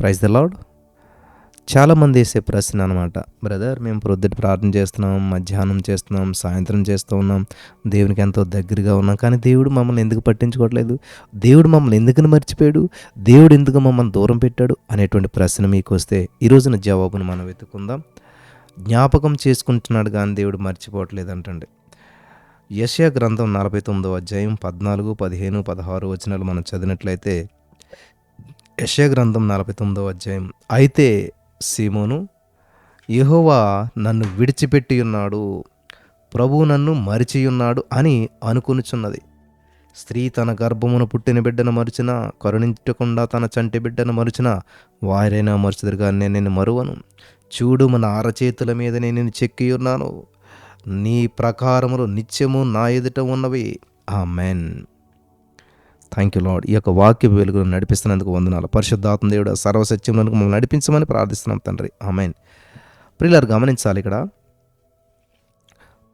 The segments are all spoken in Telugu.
ప్రైజ్ ద లాడ్ చాలామంది వేసే ప్రశ్న అనమాట బ్రదర్ మేము ప్రొద్దుట ప్రార్థన చేస్తున్నాం మధ్యాహ్నం చేస్తున్నాం సాయంత్రం చేస్తూ ఉన్నాం. దేవునికి ఎంతో దగ్గరగా ఉన్నాం. కానీ దేవుడు మమ్మల్ని ఎందుకు పట్టించుకోవట్లేదు? దేవుడు మమ్మల్ని ఎందుకు మర్చిపోయాడు? దేవుడు ఎందుకు మమ్మల్ని దూరం పెట్టాడు? అనేటువంటి ప్రశ్న మీకు వస్తే ఈ రోజున జవాబును మనం వెతుక్కుందాం. జ్ఞాపకం చేసుకుంటున్నాడు కానీ దేవుడు మర్చిపోవట్లేదు అంటండి. యశ్యా గ్రంథం నలభై తొమ్మిదో అధ్యాయం పద్నాలుగు పదిహేను పదహారు వచనాలు మనం చదివినట్లయితే యశయ గ్రంథం నలభై తొమ్మిదో అధ్యాయం. అయితే సీమోను యహోవా నన్ను విడిచిపెట్టి ఉన్నాడు ప్రభువు నన్ను మరిచియున్నాడు అని అనుకునుచున్నది. స్త్రీ తన గర్భమును పుట్టిన బిడ్డను మరిచిన కరుణించకుండా తన చంటి బిడ్డను మరిచిన వారైనా మరుచుదురు నేను నిన్ను మరువను. చూడు మన అరచేతుల మీద నేను నిన్ను చెక్కి ఉన్నాను. నీ ప్రకారములు నిత్యము నా ఎదుట ఉన్నవి. ఆ మెన్ థ్యాంక్ యూ లాడ్ ఈ యొక్క వాక్య వెలుగును నడిపిస్తున్నందుకు వందనాలు. పరిశుద్ధాత్మ దేవుడు సర్వసత్యంలో మమ్మల్ని నడిపించమని ప్రార్థిస్తున్నాం తండ్రి. ఆమెన్. ప్రియులారు గమనించాలి ఇక్కడ.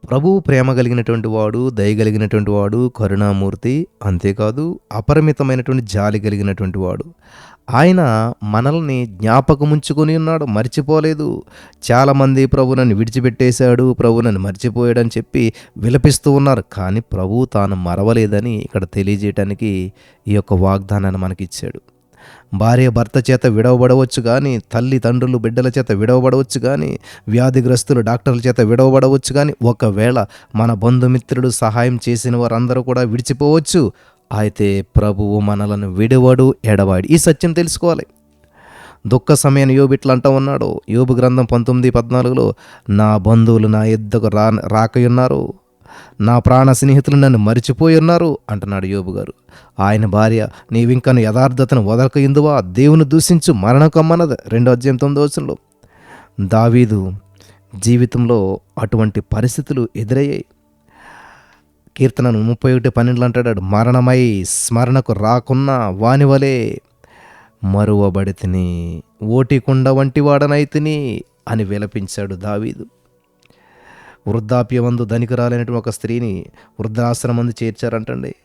ప్రభువు ప్రేమ కలిగినటువంటి వాడు దయ కలిగినటువంటి వాడు కరుణామూర్తి అంతేకాదు అపరిమితమైనటువంటి జాలి కలిగినటువంటి వాడు. ఆయన మనల్ని జ్ఞాపకముంచుకొని ఉన్నాడు మర్చిపోలేదు. చాలామంది ప్రభు నన్ను విడిచిపెట్టేశాడు ప్రభు నన్ను మర్చిపోయాడని చెప్పి విలపిస్తూ ఉన్నారు. కానీ ప్రభు తాను మరవలేదని ఇక్కడ తెలియజేయటానికి ఈ యొక్క వాగ్దానాన్ని మనకిచ్చాడు. భార్య భర్త చేత విడవబడవచ్చు కానీ తల్లి తండ్రులు బిడ్డల చేత విడవబడవచ్చు కానీ వ్యాధిగ్రస్తులు డాక్టర్ల చేత విడవబడవచ్చు కానీ ఒకవేళ మన బంధుమిత్రుడు సహాయం చేసిన వారందరూ కూడా విడిచిపోవచ్చు. అయితే ప్రభువు మనలను విడవడు ఎడవాడు ఈ సత్యం తెలుసుకోవాలి. దుఃఖ సమయాన్ని యోబు ఇట్లా అంటూ ఉన్నాడు. యోబు గ్రంథం పంతొమ్మిది పద్నాలుగులో నా బంధువులు నా ఎద్దకు రా రాకయున్నారు. నా ప్రాణ స్నేహితులు నన్ను మరిచిపోయి ఉన్నారు అంటున్నాడు యోబు గారు. ఆయన భార్య నీవింకను యథార్థతను వదలక ఇందువా దేవుని దూషించు మరణకమ్మన్నది రెండో అధ్యాయం తొమ్మిదో వచనంలో. దావీదు జీవితంలో అటువంటి పరిస్థితులు ఎదురయ్యాయి. కీర్తనను ముప్పై ఒకటి పన్నెండులో అంటాడు మరణమై స్మరణకు రాకున్న వాని వలె మరువబడి తిని ఓటికుండ వంటి వాడనైతిని అని విలపించాడు దావీదు. వృద్ధాప్యమందు ధనికురాలైనటువంటి ఒక స్త్రీని వృద్ధాశ్రమందు చేర్చారంటండి.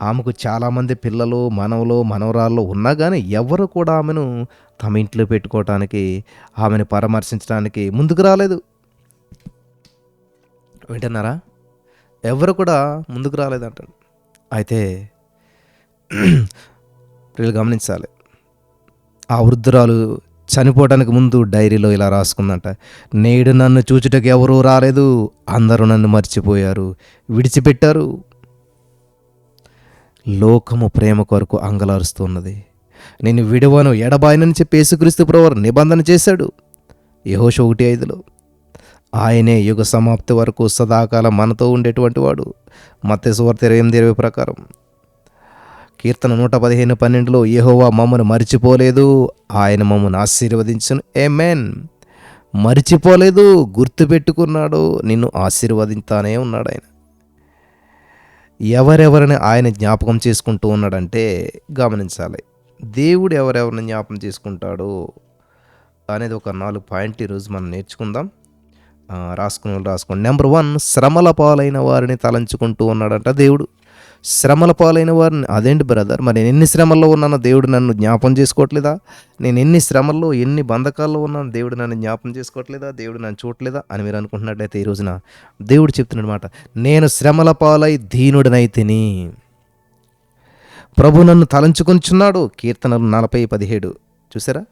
ఆమెకు చాలామంది పిల్లలు మనవలు మనవరాళ్ళు ఉన్నా కానీ ఎవరు కూడా ఆమెను తమ ఇంట్లో పెట్టుకోవటానికి ఆమెను పరామర్శించడానికి ముందుకు రాలేదు. వింటున్నారా? ఎవరు కూడా ముందుకు రాలేదంటాడు. అయితే వీళ్ళు గమనించాలి. ఆ వృద్ధురాలు చనిపోవడానికి ముందు డైరీలో ఇలా రాసుకుందంట. నేడు నన్ను చూచుటకు ఎవరూ రాలేదు. అందరూ నన్ను మర్చిపోయారు. విడిచిపెట్టారు. లోకము ప్రేమ కొరకు అంగలారుస్తున్నది నేను విడవను ఎడబాయనని చెప్పి యేసుక్రీస్తు ప్రవర్ నిబంధన చేశాడు. యహోష ఒకటి ఐదులో. ఆయనే యుగ సమాప్తి వరకు సదాకాలం మనతో ఉండేటువంటి వాడు. మత్స్యవార్త ఇరవై ఎనిమిది ఇరవై ప్రకారం. కీర్తన నూట పదిహేను పన్నెండులో యహోవా మమ్మను మరిచిపోలేదు ఆయన మమ్మను ఆశీర్వదించను. ఏ మెన్ మరిచిపోలేదు గుర్తుపెట్టుకున్నాడు నిన్ను ఆశీర్వదించానే ఉన్నాడు ఆయన. ఎవరెవరిని ఆయన జ్ఞాపకం చేసుకుంటూ ఉన్నాడంటే గమనించాలి దేవుడు ఎవరెవరిని జ్ఞాపకం చేసుకుంటాడు అనేది ఒక నాలుగు పాయింట్లు ఈరోజు మనం నేర్చుకుందాం. రాసుకుని వాళ్ళు రాసుకోండి. నెంబర్ వన్ శ్రమల పాలైన వారిని తలంచుకుంటూ ఉన్నాడంట దేవుడు. శ్రమల పాలైన వారిని అదేంటి బ్రదర్ మరి నేను ఎన్ని శ్రమల్లో ఉన్నానో దేవుడు నన్ను జ్ఞాపం చేసుకోవట్లేదా? నేను ఎన్ని శ్రమల్లో ఎన్ని బంధకాల్లో ఉన్నాను దేవుడు నన్ను జ్ఞాపం చేసుకోవట్లేదా? దేవుడు నన్ను చూడలేదా అని మీరు అనుకుంటున్నట్టయితే ఈ రోజున దేవుడు చెప్తున్నాడు అనమాట నేను శ్రమల పాలై దీనుడినైతిని ప్రభు నన్ను తలంచుకొనిచున్నాడు. కీర్తనలు నలభై పదిహేడు. చూసారా?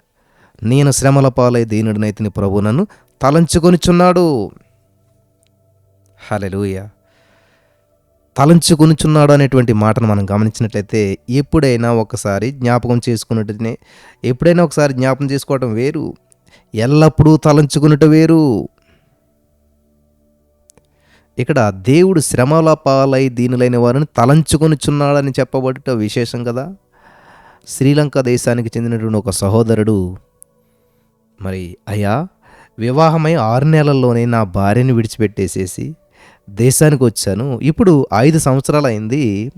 నేను శ్రమల పాలై దీనుడినైతిని ప్రభు నన్ను తలంచుకొనిచున్నాడు. హలెలూయ తలంచుకొనిచున్నాడు అనేటువంటి మాటను మనం గమనించినట్లయితే ఎప్పుడైనా ఒకసారి జ్ఞాపకం చేసుకున్నట్టునే ఎప్పుడైనా ఒకసారి జ్ఞాపకం చేసుకోవటం వేరు. ఎల్లప్పుడూ తలంచుకున్నట్టు వేరు. ఇక్కడ దేవుడు శ్రమల పాలై దీనులైన వారిని తలంచుకొనిచున్నాడని చెప్పబడట విశేషం కదా. శ్రీలంక దేశానికి చెందినటువంటి ఒక సహోదరుడు. మరి అయ్యా వివాహమై ఆరు నెలల్లోనే నా భార్యని విడిచిపెట్టేసేసి దేశానికి వచ్చాను. ఇప్పుడు ఐదు సంవత్సరాలు అయింది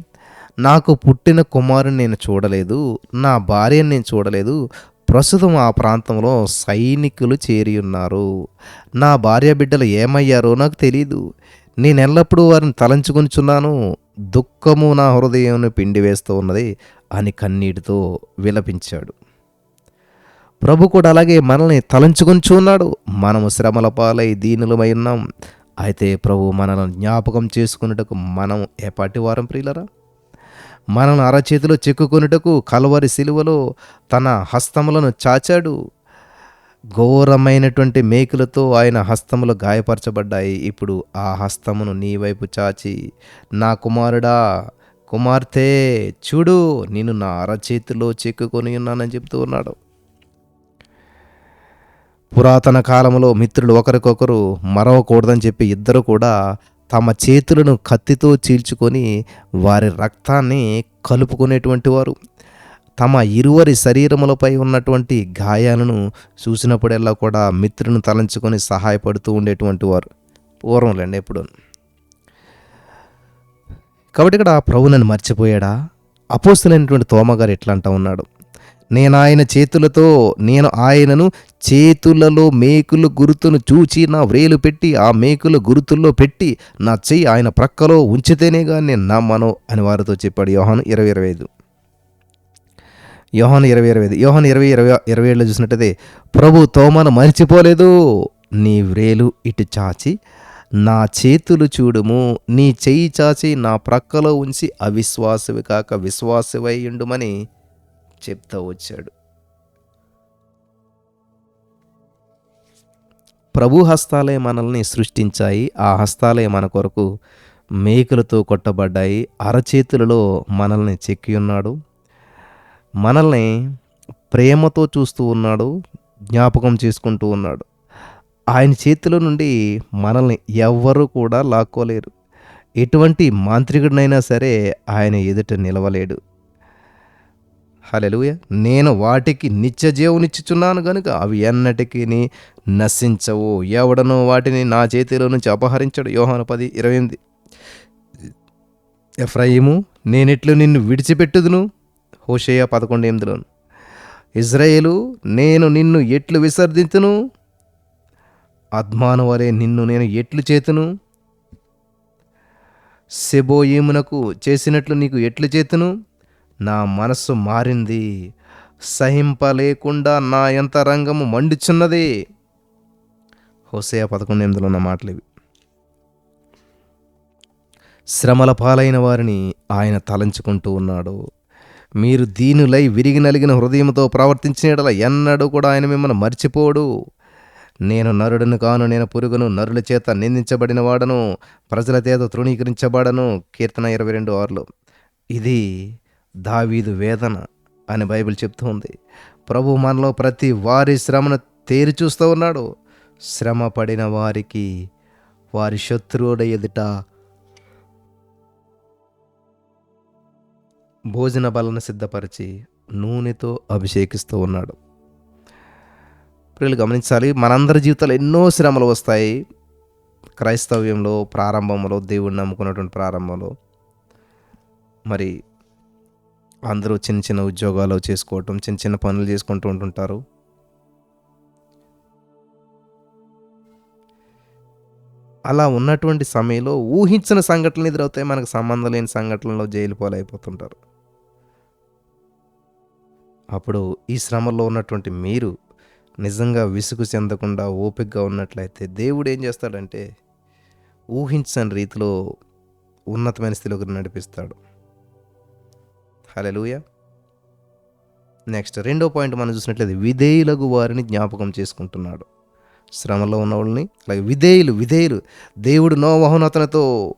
నాకు పుట్టిన కుమారుని నేను చూడలేదు. నా భార్యని నేను చూడలేదు. ప్రస్తుతం ఆ ప్రాంతంలో సైనికులు చేరి ఉన్నారు. నా భార్య బిడ్డలు ఏమయ్యారో నాకు తెలియదు నేను ఎల్లప్పుడూ వారిని తలంచుకొనిచున్నాను. దుఃఖము నా హృదయం పిండి వేస్తూ ఉన్నది అని కన్నీటితో విలపించాడు. ప్రభు కూడా అలాగే మనల్ని తలంచుకొని ఉన్నాడు. మనము శ్రమల పాలై దీనులమై ఉన్నాం. అయితే ప్రభు మనల్ని జ్ఞాపకం చేసుకున్నటకు మనం ఏపాటి వారం ప్రియులరా? మనల్ని అరచేతిలో చెక్కుకొనుటకు కలవరి సిలువలో తన హస్తములను చాచాడు. ఘోరమైనటువంటి మేకులతో ఆయన హస్తములు గాయపరచబడ్డాయి. ఇప్పుడు ఆ హస్తమును నీ వైపు చాచి నా కుమారుడా కుమార్తె చూడు నేను నా అరచేతిలో చెక్కుకొని ఉన్నానని చెప్తూ ఉన్నాడు. పురాతన కాలంలో మిత్రులు ఒకరికొకరు మరవకూడదని చెప్పి ఇద్దరు కూడా తమ చేతులను కత్తితో చీల్చుకొని వారి రక్తాన్ని కలుపుకునేటువంటి వారు. తమ ఇరువరి శరీరములపై ఉన్నటువంటి గాయాలను చూసినప్పుడల్లా కూడా మిత్రుని తలంచుకొని సహాయపడుతూ ఉండేటువంటి వారు. పూర్వంలేండి ఎప్పుడు. కాబట్టి ఇక్కడ ప్రభు నన్ను మర్చిపోయాడా? అపోస్తులైనటువంటి తోమగారు ఎట్లా అంటా ఉన్నాడు? నేను ఆయన చేతులతో నేను ఆయనను చేతులలో మేకుల గుర్తును చూచి నా వ్రేలు పెట్టి ఆ మేకుల గుర్తుల్లో పెట్టి నా చెయ్యి ఆయన ప్రక్కలో ఉంచితేనే కానీ నేను నమ్మను అని వారితో చెప్పాడు యోహాను ఇరవై ఇరవై ఐదు. యోహాను ఇరవై ఇరవై ఐదు. యోహాను ఇరవై ఇరవై ఇరవై ఏళ్ళు చూసినట్టయితే ప్రభు తోమను మర్చిపోలేదు. నీ వ్రేలు ఇటు చాచి నా చేతులు చూడుము. నీ చెయ్యి చాచి నా ప్రక్కలో ఉంచి అవిశ్వాసవి కాక విశ్వాసవై ఉండుమని చెప్తా వచ్చాడు. ప్రభు హస్తాలే మనల్ని సృష్టించాయి ఆ హస్తాలే మన కొరకు మేకులతో కొట్టబడ్డాయి అరచేతులలో మనల్ని చెక్కి ఉన్నాడు మనల్ని ప్రేమతో చూస్తూ ఉన్నాడు జ్ఞాపకం చేసుకుంటూ ఉన్నాడు. ఆయన చేతిలో నుండి మనల్ని ఎవ్వరూ కూడా లాక్కోలేరు. ఎటువంటి మాంత్రికుడినైనా సరే ఆయన ఎదుట నిలవలేడు. హలెలుయ నేను వాటికి నిత్య జీవునిచ్చుచున్నాను గనుక అవి ఎన్నటికీ నశించవు. ఎవడనో వాటిని నా చేతిలో నుంచి అపహరించడు. యోహాను పది ఇరవై ఎనిమిది. ఎఫ్రాయిము నేనెట్లు నిన్ను విడిచిపెట్టుదును? హోషేయ పదకొండు ఎనిమిదిలోను ఇజ్రాయేలు నేను నిన్ను ఎట్లు విసర్జించును అద్మాను వలె నిన్ను నేను ఎట్లు చేతును? సెబోయేమునకు చేసినట్లు నీకు ఎట్లు చేతును? నా మనస్సు మారింది. సహింపలేకుండా నా ఎంత రంగము మండుచున్నది. హోసయ పదకొండు ఎనిమిదిలో ఉన్న మాటలు ఇవి శ్రమల పాలైన వారిని ఆయన తలంచుకుంటూ ఉన్నాడు. మీరు దీనులై విరిగి నలిగిన హృదయంతో ప్రవర్తించిన ఎన్నడూ కూడా ఆయన మిమ్మల్ని మర్చిపోడు. నేను నరుడను కాను నేను పురుగును నరుల చేత నిందించబడిన వాడను ప్రజల చేత తృణీకరించబడను. కీర్తన ఇరవై రెండు ఆరులో. ఇది దావీదు వేదన అని బైబిల్ చెప్తూ ఉంది. ప్రభు మనలో ప్రతి వారి శ్రమను తేరి చూస్తూ ఉన్నాడు. శ్రమ పడిన వారికి వారి శత్రువుల ఎదుట భోజన బలను సిద్ధపరిచి నూనెతో అభిషేకిస్తూ ఉన్నాడు. ప్రియులు గమనించాలి మనందరి జీవితాలు ఎన్నో శ్రమలు వస్తాయి. క్రైస్తవ్యంలో ప్రారంభంలో దేవుడిని నమ్ముకున్నటువంటి ప్రారంభంలో. మరి అందరూ చిన్న చిన్న ఉద్యోగాలు చేసుకోవటం చిన్న చిన్న పనులు చేసుకుంటూ ఉంటుంటారు. అలా ఉన్నటువంటి సమయంలో ఊహించిన సంఘటనలు ఎదురవుతాయి. మనకు సంబంధం లేని సంఘటనలో జైలు పాలైపోతుంటారు. అప్పుడు ఈ శ్రమలో ఉన్నటువంటి మీరు నిజంగా విసుగు చెందకుండా ఓపికగా ఉన్నట్లయితే దేవుడు ఏం చేస్తాడంటే ఊహించని రీతిలో ఉన్నతమైన స్థితిలోకి నడిపిస్తాడు. హలెలుయ నెక్స్ట్ రెండో పాయింట్ మనం చూసినట్లయితే విధేయులకు వారిని జ్ఞాపకం చేసుకుంటున్నాడు. శ్రమలో ఉన్న వాళ్ళని అలాగే విధేయులు విధేయులు. దేవుడు నోవహును అతనితో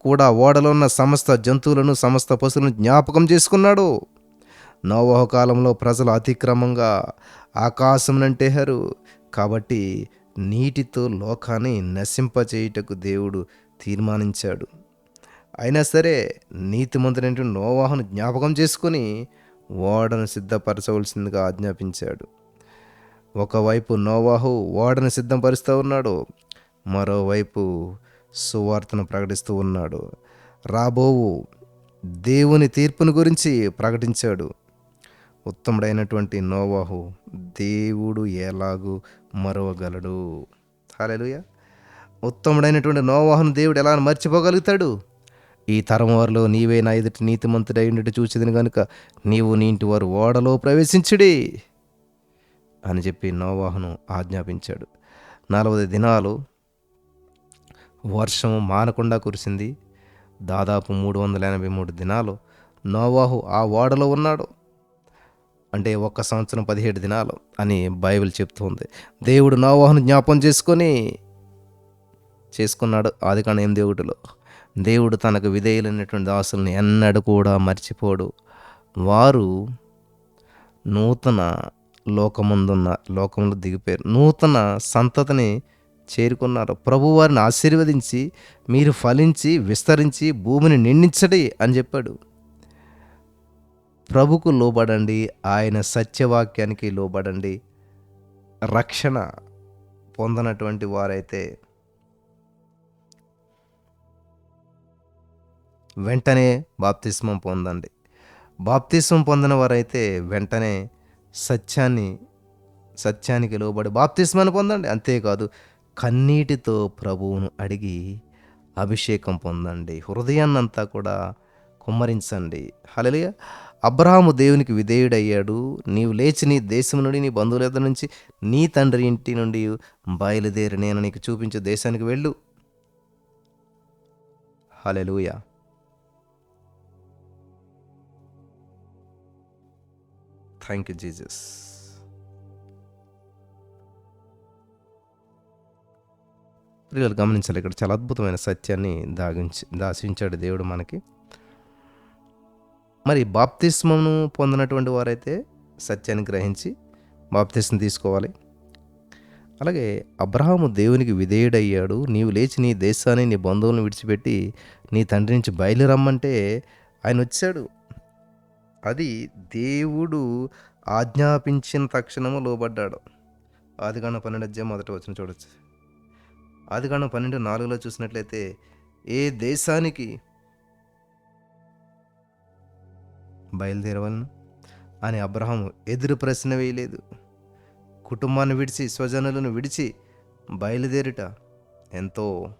కూడా ఓడలో ఉన్న సమస్త జంతువులను సమస్త పశువులను జ్ఞాపకం చేసుకున్నాడు. నోవహ కాలంలో ప్రజలు అతిక్రమంగా ఆకాశం అంటేహారు కాబట్టి నీటితో లోకాన్ని నశింపచేయుటకు దేవుడు తీర్మానించాడు. అయినా సరే నీతిమంతుడైనటువంటి నోవాహను జ్ఞాపకం చేసుకొని ఓడను సిద్ధపరచవలసిందిగా ఆజ్ఞాపించాడు. ఒకవైపు నోవాహు ఓడను సిద్ధపరుస్తూ ఉన్నాడు మరోవైపు సువార్తను ప్రకటిస్తూ ఉన్నాడు. రాబోవు దేవుని తీర్పును గురించి ప్రకటించాడు. ఉత్తముడైనటువంటి నోవాహు దేవుడు ఎలాగూ మరవగలడు. హాలేలుయ ఉత్తముడైనటువంటి నోవాహును దేవుడు ఎలా మర్చిపోగలుగుతాడు? ఈ తరం వారిలో నీవే నా ఎదుటి నీతిమంతుడై ఉండి చూసేదని కనుక నీవు నీ ఇంటి వారు ఓడలో ప్రవేశించుడి అని చెప్పి నోవాహును ఆజ్ఞాపించాడు. నలభై దినాలు. వర్షం మానకుండా కురిసింది. దాదాపు మూడు వందల ఎనభై మూడు దినాలు. నోవాహు ఆ ఓడలో ఉన్నాడు. అంటే ఒక్క సంవత్సరం పదిహేడు దినాలు అని బైబిల్ చెప్తుంది దేవుడు నోవాహును జ్ఞాపం చేసుకొని చేసుకున్నాడు. ఆది కాండం ఎనిమిది ఒకటిలో దేవుడు తనకు విధేయులైనటువంటి దాసుల్ని ఎన్నడూ కూడా మర్చిపోడు. వారు నూతన లోకముందున్న లోకంలో దిగిపోయారు. నూతన సంతతిని చేరుకున్నారు. ప్రభు వారిని ఆశీర్వదించి మీరు ఫలించి విస్తరించి భూమిని నిండించడి అని చెప్పాడు. ప్రభుకు లోబడండి ఆయన సత్యవాక్యానికి లోబడండి. రక్షణ పొందనటువంటి వారైతే వెంటనే బాప్తిస్మం పొందండి. బాప్తిస్మం పొందిన వారైతే వెంటనే సత్యాన్ని సత్యానికి లోబడి బాప్తిస్మాన్ని పొందండి. అంతేకాదు కన్నీటితో ప్రభువును అడిగి అభిషేకం పొందండి. హృదయాన్నంతా కూడా కుమ్మరించండి. హలలియ అబ్రహాము దేవునికి విధేయుడయ్యాడు. నీవు లేచి నీ దేశం నుండి నీ బంధువుల నుంచి నీ తండ్రి ఇంటి నుండి బయలుదేరి నేను నీకు చూపించే దేశానికి వెళ్ళు. హలలుయా థ్యాంక్ యూ జీజస్ ప్రియులు గమనించాలి ఇక్కడ చాలా అద్భుతమైన సత్యాన్ని దాగించి దాసించాడు దేవుడు మనకి. మరి బాప్తిస్మను పొందినటువంటి వారైతే సత్యాన్ని గ్రహించి బాప్తిస్మ తీసుకోవాలి. అలాగే అబ్రహాము దేవునికి విధేయుడయ్యాడు. నీవు లేచి నీ దేశాన్ని నీ బంధువులను విడిచిపెట్టి నీ తండ్రి నుంచి బయలురమ్మంటే ఆయన వచ్చాడు. అది దేవుడు ఆజ్ఞాపించిన తక్షణము లోబడ్డాడు. ఆదికాండం పన్నెండు అధ్యాయం మొదట వచ్చిన చూడొచ్చు. ఆదికాండం పన్నెండు నాలుగులో చూసినట్లయితే ఏ దేశానికి బయలుదేరవలను? అని అబ్రహాము ఎదురు ప్రశ్న వేయలేదు. కుటుంబాన్ని విడిచి స్వజనులను విడిచి బయలుదేరుట ఎంతో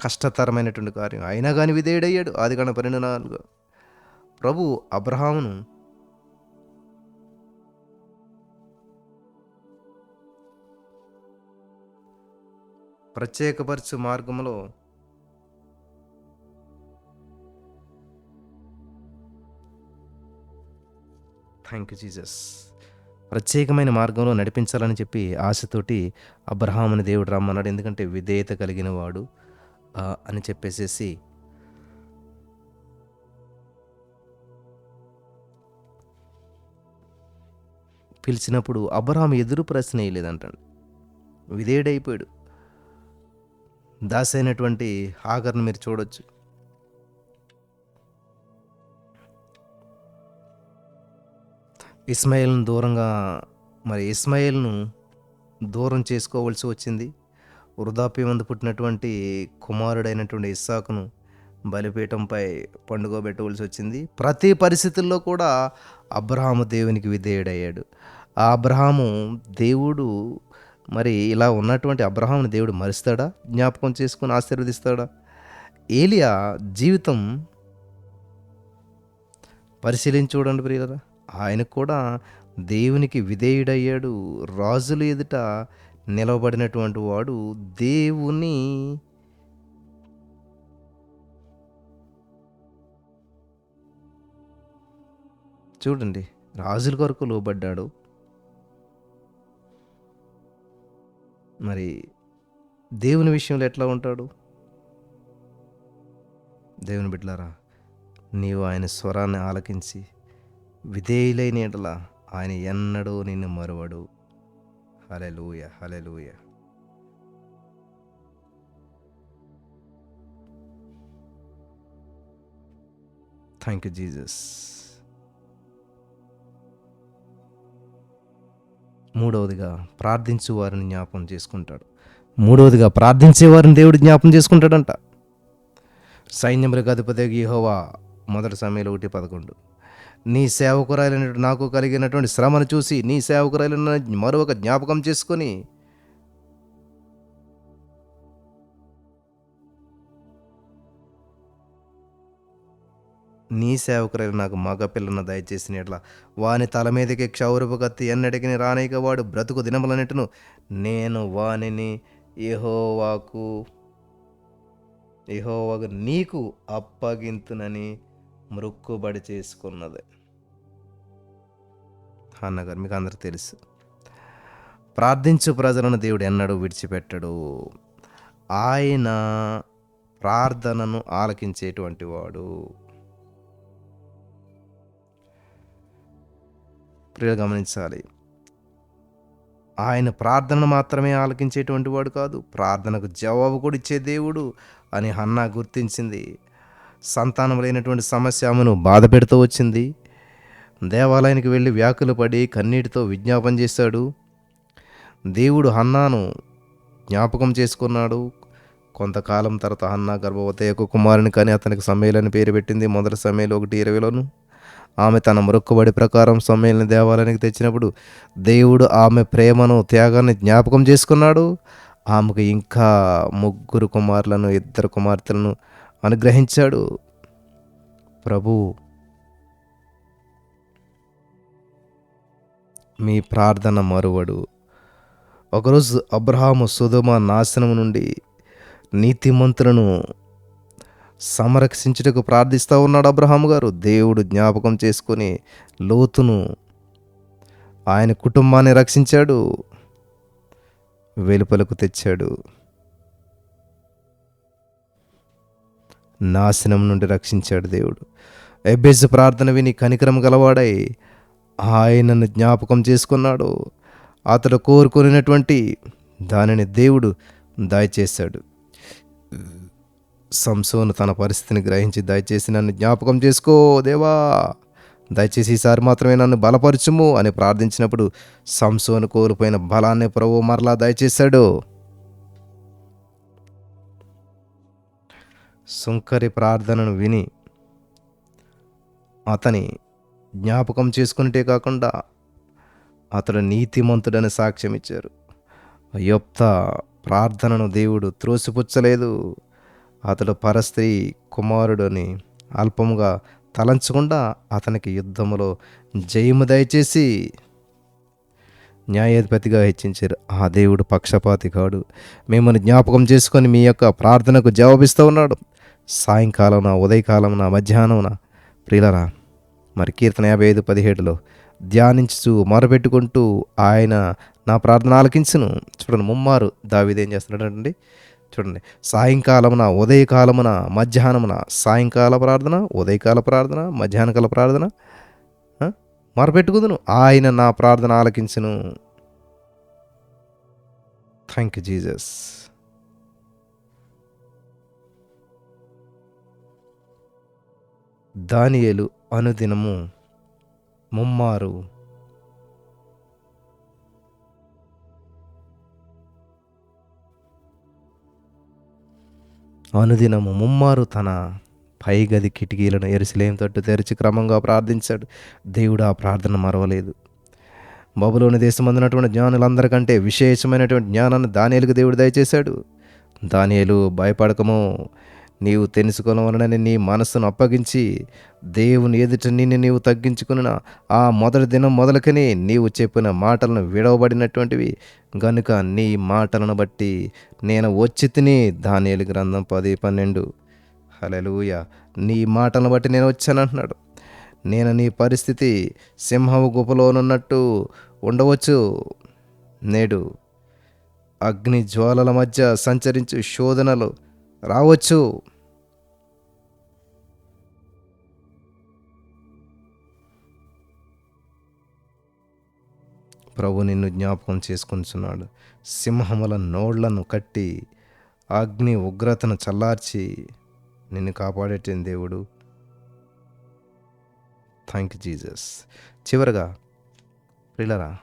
కష్టతరమైనటువంటి కార్యం. అయినా కానీ విధేయుడయ్యాడు ఆది పన్నెండు నాలుగు ప్రభు అబ్రహామును ప్రత్యేకపరచు మార్గంలో థ్యాంక్ యూ జీజస్ ప్రత్యేకమైన మార్గంలో నడిపించాలని చెప్పి ఆశతోటి అబ్రహాముని దేవుడు రమ్మన్నాడు. ఎందుకంటే విధేయత కలిగిన వాడు అని చెప్పేసేసి పిలిచినప్పుడు అబ్రహాం ఎదురు ప్రశ్న వేయలేదంటండి. విధేయుడైపోయాడు. దాసైనటువంటి హాగర్ను మీరు చూడొచ్చు. ఇస్మాయిల్ను దూరంగా మరి ఇస్మాయిల్ను దూరం చేసుకోవాల్సి వచ్చింది. వృధాప్యమందు పుట్టినటువంటి కుమారుడైనటువంటి ఇస్సాకును బలిపీఠంపై పండుగ పెట్టవలసి వచ్చింది. ప్రతి పరిస్థితుల్లో కూడా అబ్రహాము దేవునికి విధేయుడయ్యాడు. ఆ అబ్రహాము దేవుడు మరి ఇలా ఉన్నటువంటి అబ్రహాముని దేవుడు మరుస్తాడా? జ్ఞాపకం చేసుకుని ఆశీర్వదిస్తాడా? ఏలియా జీవితం పరిశీలించి చూడండి ప్రియరా ఆయన కూడా దేవునికి విధేయుడయ్యాడు. రాజుల ఎదుట నిలవబడినటువంటి వాడు దేవుని చూడండి రాజుల కొరకు లోబడ్డాడు. మరి దేవుని విషయంలో ఎట్లా ఉంటాడు? దేవుని బిడ్డలారా నీవు ఆయన స్వరాన్ని ఆలకించి విధేయులైన ఎడల ఆయన ఎన్నడూ నిన్ను మరువడు. Hallelujah hallelujah thank you Jesus మూడవదిగా ప్రార్థించు వారిని జ్ఞాపం చేసుకుంటాడు. మూడవదిగా ప్రార్థించే వారిని దేవుడు జ్ఞాపం చేసుకుంటాడంట. సైన్యములకు అధిపతి యెహోవా మొదటి సమయంలో ఒకటి పదకొండు. నీ సేవకురాలైన నాకు కలిగినటువంటి శ్రమను చూసి నీ సేవకురాలైన మరొక జ్ఞాపకం చేసుకొని నీ సేవకురైన నాకు మగ పిల్లను దయచేసి ఎట్లా? వాని తల మీదకి క్షౌరపు కత్తి ఎన్నడికి రానైక వాడు బ్రతుకు దినములన్నిటిను నేను వానిని ఎహోవాకు ఎహోవాకు నీకు అప్పగింతునని మృక్కుబడి చేసుకున్నది. అన్నగారు మీకు అందరూ తెలుసు. ప్రార్థించు ప్రజలను దేవుడు ఎన్నడూ విడిచిపెట్టడు. ఆయన ప్రార్థనను ఆలకించేటువంటి వాడు. ప్రియులు గమనించాలి. ఆయన ప్రార్థనను మాత్రమే ఆలకించేటువంటి వాడు కాదు ప్రార్థనకు జవాబు కూడా ఇచ్చే దేవుడు అని హన్నా గుర్తించింది. సంతానం లేనటువంటి సమస్య ఆమెను బాధ పెడుతూ వచ్చింది. దేవాలయానికి వెళ్ళి వ్యాకులు పడి కన్నీటితో విజ్ఞాపన చేశాడు. దేవుడు హన్నాను జ్ఞాపకం చేసుకున్నాడు. కొంతకాలం తర్వాత హన్నా గర్భవతి యొక్క కుమారుని కానీ అతనికి సమ్మేళని పేరు పెట్టింది. మొదటి సమయంలో ఒకటి ఇరవైలోను. ఆమె తన మొక్కుబడి ప్రకారం సమ్మేళన దేవాలయానికి తెచ్చినప్పుడు దేవుడు ఆమె ప్రేమను త్యాగాన్ని జ్ఞాపకం చేసుకున్నాడు. ఆమెకు ఇంకా ముగ్గురు కుమారులను ఇద్దరు కుమార్తెలను అనుగ్రహించాడు. ప్రభు మీ ప్రార్థన మరువడు. ఒకరోజు అబ్రహాము సుధమ నాశనం నుండి నీతిమంతులను సంరక్షించుటకు ప్రార్థిస్తూ ఉన్నాడు అబ్రహాం గారు. దేవుడు జ్ఞాపకం చేసుకొని లోతును ఆయన కుటుంబాన్ని రక్షించాడు వెలుపలకు తెచ్చాడు. నాశనం నుండి రక్షించాడు దేవుడు. ఎబ్బెజ్ ప్రార్థన విని కనికరం గలవాడై ఆయనను జ్ఞాపకం చేసుకున్నాడు. అతడు కోరుకునేటువంటి దానిని దేవుడు దయచేశాడు. సంసోను తన పరిస్థితిని గ్రహించి దయచేసి నన్ను జ్ఞాపకం చేసుకో దేవా. దయచేసి ఈసారి మాత్రమే నన్ను బలపరచుము అని ప్రార్థించినప్పుడు సంసోను కోల్పోయిన బలాన్ని ప్రభు మరలా దయచేశాడు. సుంకరి ప్రార్థనను విని అతని జ్ఞాపకం చేసుకునిటే కాకుండా అతడు నీతిమంతుడని సాక్ష్యం ఇచ్చారు యొప్త ప్రార్థనను దేవుడు త్రోసిపుచ్చలేదు. అతడు పరస్త్రీ కుమారుడని అల్పముగా తలంచకుండా అతనికి యుద్ధములో జయము దయచేసి న్యాయాధిపతిగా హెచ్చించారు. ఆ దేవుడు పక్షపాతి కాడు. మిమ్మల్ని జ్ఞాపకం చేసుకొని మీ యొక్క ప్రార్థనకు జవాబిస్తూ ఉన్నాడు. సాయంకాలం ఉదయకాలమున మధ్యాహ్నమున ప్రియులరా మరి కీర్తన యాభై ఐదు పదిహేడులో ధ్యానించు మొరపెట్టుకుంటూ ఆయన నా ప్రార్థన ఆలకించును. చూడండి ముమ్మారు దావిదేం చేస్తున్నాడండి చూడండి. సాయంకాలమున ఉదయకాలమున మధ్యాహ్నమున సాయంకాల ప్రార్థన ఉదయకాల ప్రార్థన మధ్యాహ్నకాల ప్రార్థన మరపెట్టుకుందును. ఆయన నా ప్రార్థన ఆలకించును. థ్యాంక్ యూ జీసస్ దానియేలు అనుదినము ముమ్మారు అనుదినము ముమ్మారు తన పై గది కిటికీలను ఎరుసలేం తట్టు తెరిచి క్రమంగా ప్రార్థించాడు. దేవుడు ఆ ప్రార్థన మరవలేదు. బబులోని దేశం అందినటువంటి జ్ఞానులందరికంటే విశేషమైనటువంటి జ్ఞానాన్ని దానియేలుకు దేవుడు దయచేశాడు. దానియలు భయపడకము. నీవు తెలుసుకోవాలని నీ మనస్సును అప్పగించి దేవుని ఎదుట నిన్ను నీవు తగ్గించుకున్న ఆ మొదటి దినం మొదలుకని నీవు చెప్పిన మాటలను విడవబడినటువంటివి. గనుక నీ మాటలను బట్టి నేను వచ్చి తిని దానియేలు గ్రంథం పది పన్నెండు. హలెలూయ నీ మాటలను బట్టి నేను వచ్చానంటున్నాడు. నేను నీ పరిస్థితి సింహవు గుపలోనున్నట్టు ఉండవచ్చు. నేడు అగ్ని జ్వాలల మధ్య సంచరించు శోధనలు రావచ్చు. ప్రభు నిన్ను జ్ఞాపకం చేసుకుంటున్నాడు సింహముల నోళ్ళను కట్టి అగ్ని ఉగ్రతను చల్లార్చి నిన్ను కాపాడేటం దేవుడు? థ్యాంక్ యూ జీసస్ చివరగా ప్రిలరా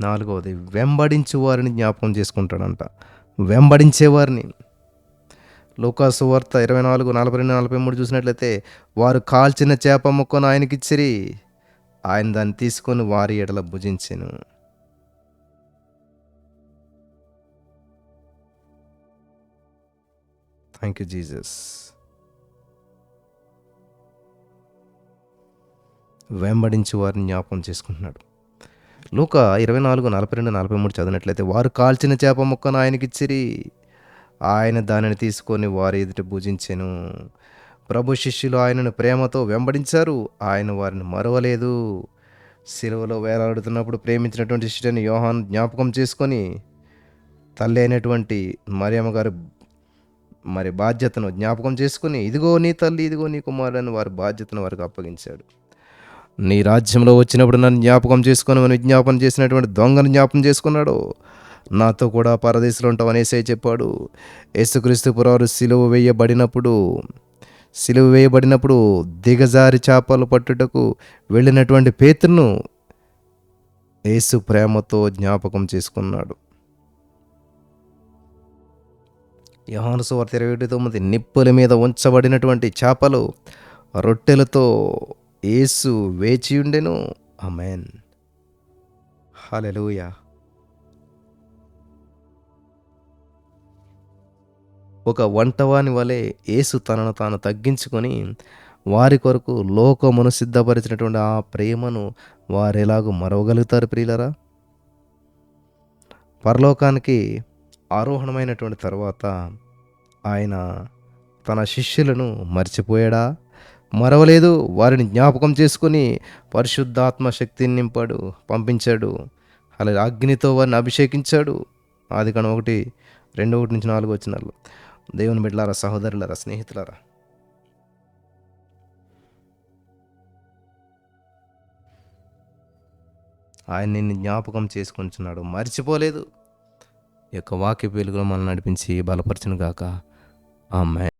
నాలుగవది వెంబడించు వారిని జ్ఞాపకం చేసుకుంటాడంట. వెంబడించేవారిని. లోకాసు వార్త ఇరవై నాలుగు నలభై రెండు నలభై మూడు చూసినట్లయితే వారు కాల్చిన చేప ముక్కను ఆయనకిచ్చిరి ఆయన దాన్ని తీసుకొని వారి ఎడల భుజించెను. థ్యాంక్ యూ జీజస్ వెంబడించి వారిని జ్ఞాపకం చేసుకుంటున్నాడు. లోక ఇరవై నాలుగు నలభై రెండు నలభై మూడు చదివినట్లయితే వారు కాల్చిన చేప ముక్కను ఆయనకిచ్చిరి ఆయన దానిని తీసుకొని వారి ఎదుట భుజించెను. ప్రభు శిష్యులు ఆయనను ప్రేమతో వెంబడించారు. ఆయన వారిని మరవలేదు. సిలువలో వేలాడుతున్నప్పుడు ప్రేమించినటువంటి శిష్యుని యోహాన్ జ్ఞాపకం చేసుకొని తల్లి అయినటువంటి మరియమ్మ గారు మరి బాధ్యతను జ్ఞాపకం చేసుకుని ఇదిగో నీ తల్లి ఇదిగో నీ కుమారుడు అని వారి బాధ్యతను వారికి అప్పగించాడు నీ రాజ్యంలో వచ్చినప్పుడు నన్ను జ్ఞాపకం చేసుకుని అని విజ్ఞాపన చేసినటువంటి దొంగను జ్ఞాపకం చేసుకున్నాడు. నాతో కూడా పరదేశంలో ఉంటావు అనేసే చెప్పాడు. యేసుక్రీస్తు పురారు సిలువ వేయబడినప్పుడు సిలువ వేయబడినప్పుడు దిగజారి చేపలు పట్టుటకు వెళ్ళినటువంటి పేతును యేసు ప్రేమతో జ్ఞాపకం చేసుకున్నాడు. యోహాను సువార్త ఇరవై ఒకటి తొమ్మిది నిప్పుల మీద ఉంచబడినటువంటి చేపలు రొట్టెలతో యేసు వేచి ఉండెను. Amen hallelujah. ఒక వంటవాని వలె యేసు తనను తాను తగ్గించుకొని వారి కొరకు లోకమును సిద్ధపరిచినటువంటి ఆ ప్రేమను వారు ఎలాగో మరవగలుగుతారు ప్రియులరా? పరలోకానికి ఆరోహణమైనటువంటి తర్వాత ఆయన తన శిష్యులను మర్చిపోయాడా? మరవలేదు. వారిని జ్ఞాపకం చేసుకుని పరిశుద్ధాత్మ శక్తిని నింపాడు పంపించాడు. అలాగే అగ్నితో వారిని అభిషేకించాడు. ఆది కణ ఒకటి రెండు ఒకటి నుంచి నాలుగు వచ్చినారు దేవుని బిడ్డలారా సహోదరులారా స్నేహితులారా. ఆయన నిన్ను జ్ఞాపకం చేసుకుంటున్నాడు. మర్చిపోలేదు. యొక్క వాక్య వెలుగులో మనల్ని నడిపించి బలపరచును గాక ఆమె